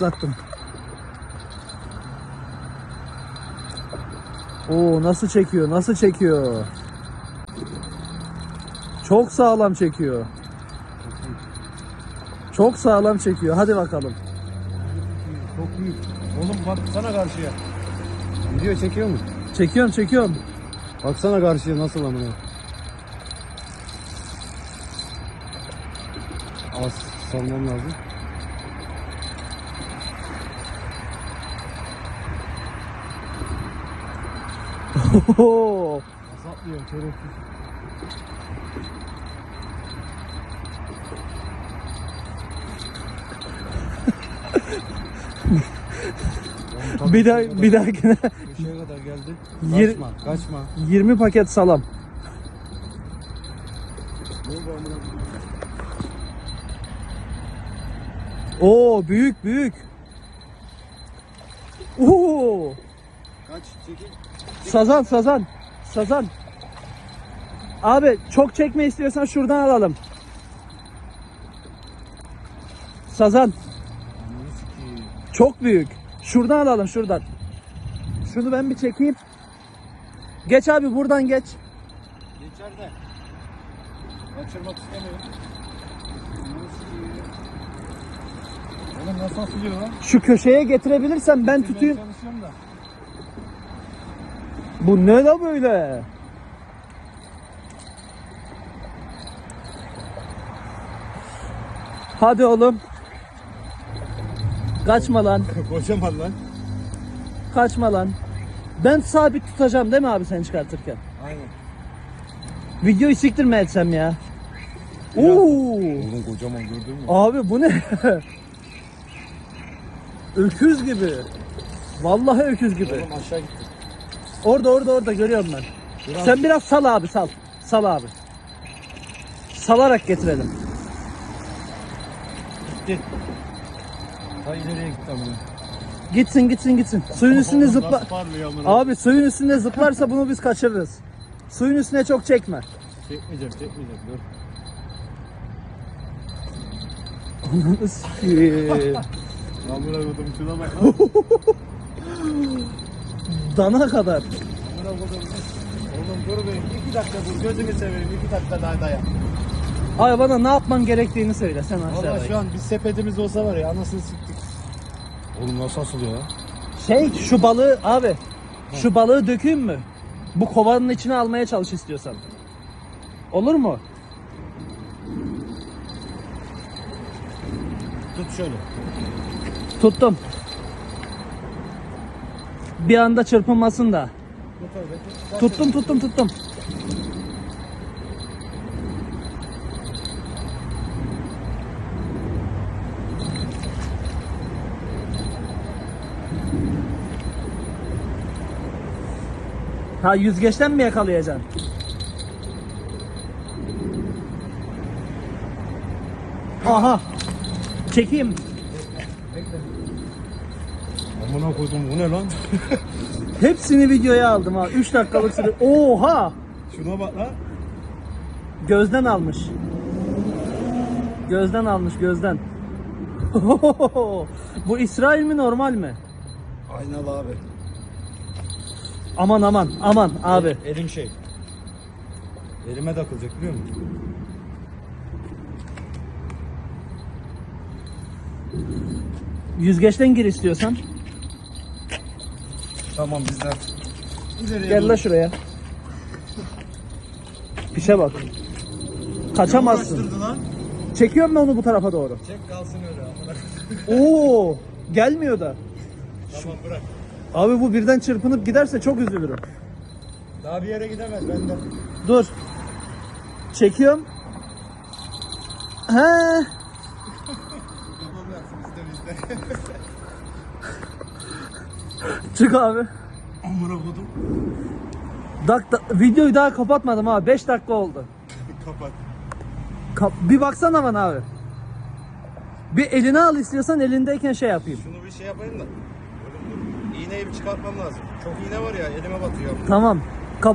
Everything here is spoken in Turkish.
başlattım. Oo nasıl çekiyor? Nasıl çekiyor? Çok sağlam çekiyor. Çok sağlam çekiyor. Hadi bakalım. Çok büyük. Oğlum baksana karşıya. Video çekiyor mu? Çekiyorum, çekiyorum. Baksana karşıya nasıl amına. Az salmam lazım. Oho. Nasıl atlıyor şerefsiz. Bir daha bir dahakine Köşeye kadar geldi. Yir- Kaçma, kaçma. 20 paket salam. Ne amına? Oo büyük büyük. Oo Kaç, çekil. sazan sazan. Sazan. Abi çok çekme istiyorsan şuradan alalım. Sazan çok büyük. Şuradan alalım şuradan. Şunu ben bir çekeyim. Geç abi buradan geç. Geçer de. Kaçırmak istemiyorum. Oğlum nasıl asılıyor lan? Şu köşeye getirebilirsen ben tutayım. Ben çalışıyorum da. Bu ne la böyle? Hadi oğlum. Kaçma lan. Kocaman lan. Kaçma lan. Ben sabit tutacağım değil mi abi sen çıkartırken? Aynen. Videoyu siktirme etsem ya. Oo. Oğlum kocaman gördün mü? Abi bu ne? öküz gibi. Vallahi öküz gibi. Oğlum aşağı gitti. Orada orada orada görüyorum ben. Biraz- Sen biraz sal abi sal. Sal abi. Salarak getirelim. Gitti. Ta ileriye gitti amına. Gitsin gitsin gitsin. Suyun üstünde zıpla. Abi suyun üstünde zıplarsa bunu biz kaçırırız. Suyun üstüne çok çekme. Çekmeyeceğim çekmeyeceğim dur. Ananı sikeyim. Amına kodum şuna bak. Dana kadar. Oğlum dur be. İki dakika dur. Gözünü seveyim. iki dakika daha dayan. Abi bana ne yapman gerektiğini söyle sen Valla aşağıda. şu an bir sepetimiz olsa var ya anasını siktik. Oğlum nasıl asılıyor lan? Şey şu balığı abi. Şu balığı dökeyim mü? Bu kovanın içine almaya çalış istiyorsan. Olur mu? Tut şöyle. Tuttum. Bir anda çırpınmasın da. Tuttum tuttum tuttum. Ha yüzgeçten mi yakalayacaksın? Aha. Çekeyim. Amına koydum bu ne lan? Hepsini videoya aldım ha. 3 dakikalık süre. Oha! Şuna bak lan. Gözden almış. Gözden almış gözden. Bu İsrail mi normal mi? Aynalı abi. Aman aman aman abi. Elim şey. Elime takılacak biliyor musun? Yüzgeçten gir istiyorsan. Tamam bizden. İleriye Gel la şuraya. Pişe bak. Kaçamazsın. Uğraştırdı lan. Çekiyorum ben onu bu tarafa doğru. Çek kalsın öyle amına. Oo, gelmiyor da. Tamam bırak. Abi bu birden çırpınıp giderse çok üzülürüm. Daha bir yere gidemez bende. Dur. Çekiyorum. He. Babam yapsın bizde bizde. Çık abi. Amına kodum. Dak, da- videoyu daha kapatmadım ha. 5 dakika oldu. Kapat. Kap- bir baksana bana abi. Bir eline al istiyorsan elindeyken şey yapayım. Şunu bir şey yapayım da. İğneyi bir çıkartmam lazım. Çok iğne var ya elime batıyor. Tamam.